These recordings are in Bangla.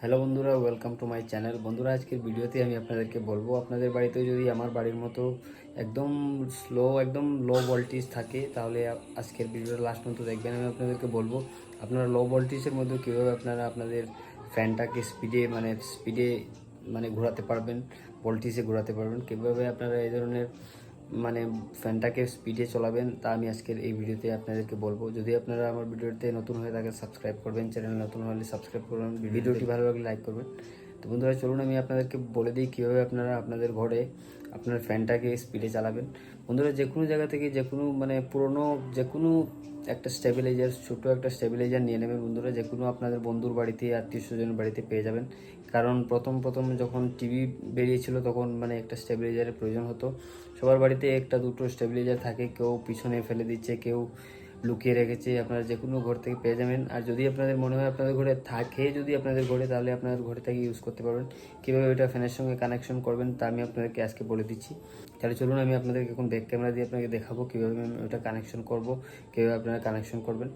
হ্যালো বন্ধুরা ওয়েলকাম টু মাই চ্যানেল বন্ধুরা, আজকের ভিডিওতে আমি আপনাদেরকে বলব, আপনাদের বাড়িতে যদি আমার বাড়ির মতো একদম স্লো একদম লো ভোল্টেজ থাকে, তাহলে আজকের ভিডিওটা লাস্ট পর্যন্ত দেখবেন। আমি আপনাদেরকে বলব, আপনারা লো ভোল্টেজের মধ্যে কীভাবে আপনারা আপনাদের ফ্যানটাকে স্পিডে মানে স্পিডে মানে ঘোরাতে পারবেন ভোল্টেজে ঘোরাতে পারবেন, কীভাবে আপনারা এই ধরনের মানে ফ্যানটাকে স্পিডে চলাবেন তা আমি আজকের এই ভিডিওতে আপনাদেরকে বলব। যদি আপনারা আমার ভিডিওতে নতুন হয়ে থাকেন সাবস্ক্রাইব করবেন চ্যানেল নতুন হলে সাবস্ক্রাইব করবেন। ভিডিওটি ভালো লাগলে লাইক করবেন। তো বন্ধুরা, চলুন আমি আপনাদেরকে বলে দিই কীভাবে আপনারা আপনাদের ঘরে আপনার ফ্যানটাকে স্পিডে চালাবেন। বন্ধুরা, যে কোনো জায়গা থেকে যে কোনো মানে পুরনো, যে কোনো একটা স্টেবিলাইজার ছোটো একটা স্টেবিলাইজার নিয়ে নেবেন বন্ধুরা। যে কোনো আপনাদের বন্ধুর বাড়িতে, আত্মীয় স্বজনের বাড়িতে পেয়ে যাবেন। কারণ প্রথম প্রথম যখন টিভি বেরিয়েছিল তখন মানে একটা স্টেবিলাইজারের প্রয়োজন হতো। সবার বাড়িতে একটা দুটো স্টেবিলাইজার থাকে, কেউ পিছনে ফেলে দিচ্ছে, কেউ লুকিয়ে রেখেছে, আপনারা যে কোনো ঘর থেকে পেয়ে যাবেন। আর যদি আপনাদের মনে হয় আপনাদের ঘরে থাকে, যদি আপনাদের ঘরে, তাহলে আপনাদের ঘরে থেকে ইউজ করতে পারবেন। কীভাবে ওইটা ফ্যানের সঙ্গে কানেকশন করবেন, তা আমি আপনাদেরকে আজকে বলে দিচ্ছি। তাহলে চলুন আমি আপনাদেরকে এখন ব্যাক ক্যামেরা দিয়ে আপনাকে দেখাবো কীভাবে আমি ওইটা কানেকশন করব, কীভাবে আপনারা কানেকশন করবেন।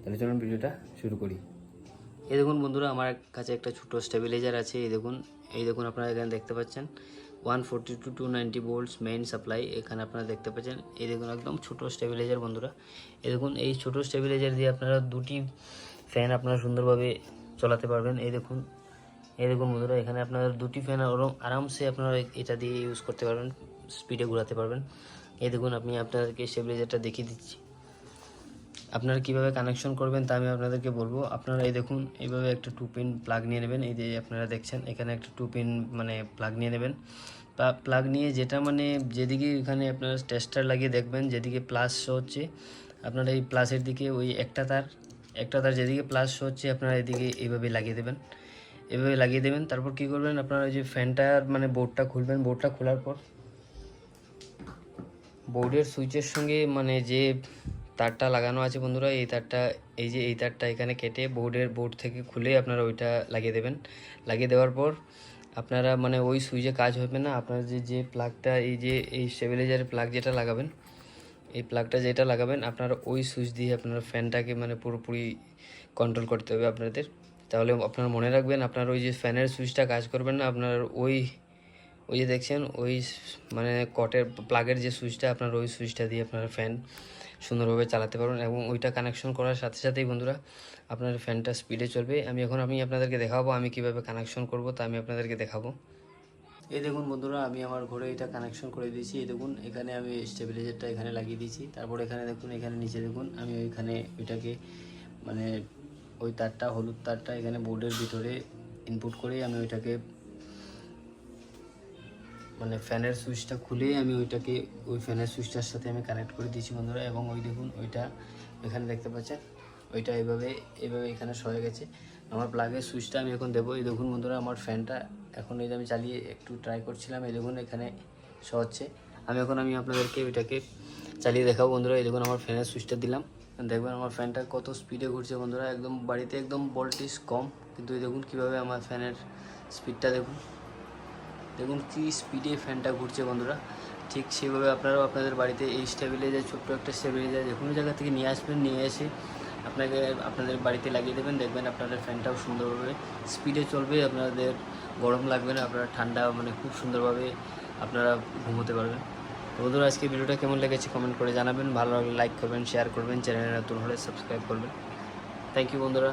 তাহলে চলুন ভিডিওটা শুরু করি। এই দেখুন বন্ধুরা, আমার কাছে একটা ছোটো স্টেবিলাইজার আছে। এই দেখুন এই দেখুন আপনারা এখানে দেখতে পাচ্ছেন। One forty two two ninety volts main supply এখানে আপনারা দেখতে পাচ্ছেন। এই দেখুন একদম ছোটো স্টেবিলাইজার বন্ধুরা। এই দেখুন, এই ছোটো স্টেবিলাইজার দিয়ে আপনারা দুটি ফ্যান আপনারা সুন্দরভাবে চলাতে পারবেন। এই দেখুন এই দেখুন বন্ধুরা, এখানে আপনারা দুটি ফ্যান আরাম আরামসে আপনারা এটা দিয়ে ইউজ করতে পারবেন স্পিডে ঘোরাতে পারবেন। এই দেখুন, আমি আপনাদেরকে স্টেবিলাইজারটা দেখিয়ে দিচ্ছি। আপনারা কীভাবে কানেকশন করবেন তা আমি আপনাদেরকে বলব। আপনারা এই দেখুন, এইভাবে একটা টু পিন প্লাগ নিয়ে নেবেন। এই যে আপনারা দেখছেন, এখানে একটা টু পিন মানে প্লাগ নিয়ে নেবেন। প্লাগ নিয়ে যেটা মানে যেদিকে এখানে আপনারা টেস্টার লাগিয়ে দেখবেন, যেদিকে প্লাস শো হচ্ছে, আপনারা এই প্লাসের দিকে ওই একটা তার একটা তার যেদিকে প্লাস শো হচ্ছে, আপনারা এদিকে এইভাবে লাগিয়ে দেবেন। এভাবে লাগিয়ে দেবেন, তারপর কি করবেন, আপনারা ওই যে ফ্যানটার মানে বোর্ডটা খুলবেন। বোর্ডটা খোলার পর বোর্ডের সুইচের সঙ্গে মানে যে তারটা লাগানো আছে বন্ধুরা, এই তারটা, এই যে এই তারটা এখানে কেটে বোর্ডের বোর্ড থেকে খুলে আপনারা ওইটা লাগিয়ে দেবেন। লাগিয়ে দেওয়ার পর আপনারা মানে ওই সুইচে কাজ হবে না, আপনারা যে যে প্লাগটা, এই যে, এই স্টেবিলাইজারের প্লাগ যেটা লাগাবেন, এই প্লাগটা যেটা লাগাবেন, আপনারা ওই সুইচ দিয়ে আপনারা ফ্যানটাকে মানে পুরোপুরি কন্ট্রোল করতে হবে আপনাদের। তাহলে আপনারা মনে রাখবেন, আপনার ওই যে ফ্যানের সুইচটা কাজ করবেন না, আপনার ওই ওই যে দেখছেন, ওই মানে কটের, প্লাগের যে সুইচটা, আপনার ওই সুইচটা দিয়ে আপনারা ফ্যান সুন্দরভাবে চালাতে পারবেন এবং ওইটা কানেকশন করার সাথে সাথেই বন্ধুরা, আপনার ফ্যানটা স্পিডে চলবে। আমি এখন আমি আপনাদেরকে দেখাবো আমি কীভাবে কানেকশন করব তা আমি আপনাদেরকে দেখাবো। এই দেখুন বন্ধুরা, আমি আমার ঘরে এটা কানেকশন করে দিয়েছি। এই দেখুন, এখানে আমি স্টেবিলাইজারটা এখানে লাগিয়ে দিয়েছি। তারপর এখানে দেখুন, এখানে নিচে দেখুন, আমি ওইখানে ওইটাকে মানে ওই তারটা, হলুদ তারটা এখানে বোর্ডের ভিতরে ইনপুট করে আমি ওইটাকে মানে ফ্যানের সুইচটা খুলে আমি ওইটাকে, ওই ফ্যানের সুইচটার সাথে আমি কানেক্ট করে দিয়েছি বন্ধুরা। এবং ওই দেখুন, ওইটা এখানে দেখতে পাচ্ছেন, ওইটা এইভাবে এইভাবে এখানে সয়ে গেছে। আমার প্লাগের সুইচটা আমি এখন দেবো। এই দেখুন বন্ধুরা, আমার ফ্যানটা এখন এই আমি চালিয়ে একটু ট্রাই করছিলাম, এই দেখুন এখানে শো হচ্ছে আমি এখন, আমি আপনাদেরকে ওইটাকে চালিয়ে দেখাবো বন্ধুরা। এই দেখুন, আমার ফ্যানের সুইচটা দিলাম। দেখবেন, আমার ফ্যানটা কত স্পিডে ঘুরছে বন্ধুরা। একদম বাড়িতে একদম ভোল্টেজ কম। কিন্তু এই দেখুন, কীভাবে আমার ফ্যানের স্পিডটা দেখুন। দেখুন কি স্পিডে ফ্যানটা ঘুরছে বন্ধুরা। ঠিক সেভাবে আপনারাও আপনাদের বাড়িতে এই স্টেবিলাইজার ছোট্ট একটা স্টেবিলাইজার যে কোনো জায়গা থেকে নিয়ে আসবেন, নিয়ে এসে আপনাকে আপনাদের বাড়িতে লাগিয়ে দেবেন। দেখবেন আপনাদের ফ্যানটাও সুন্দরভাবে স্পিডে চলবে, আপনাদের গরম লাগবে না, আপনারা ঠান্ডা মানে খুব সুন্দরভাবে আপনারা ঘুমোতে পারবেন। বন্ধুরা, আজকে ভিডিওটা কেমন লেগেছে কমেন্ট করে জানাবেন। ভালো লাগলে লাইক করবেন শেয়ার করবেন চ্যানেলে নতুন হলে সাবস্ক্রাইব করবেন। থ্যাংক ইউ বন্ধুরা।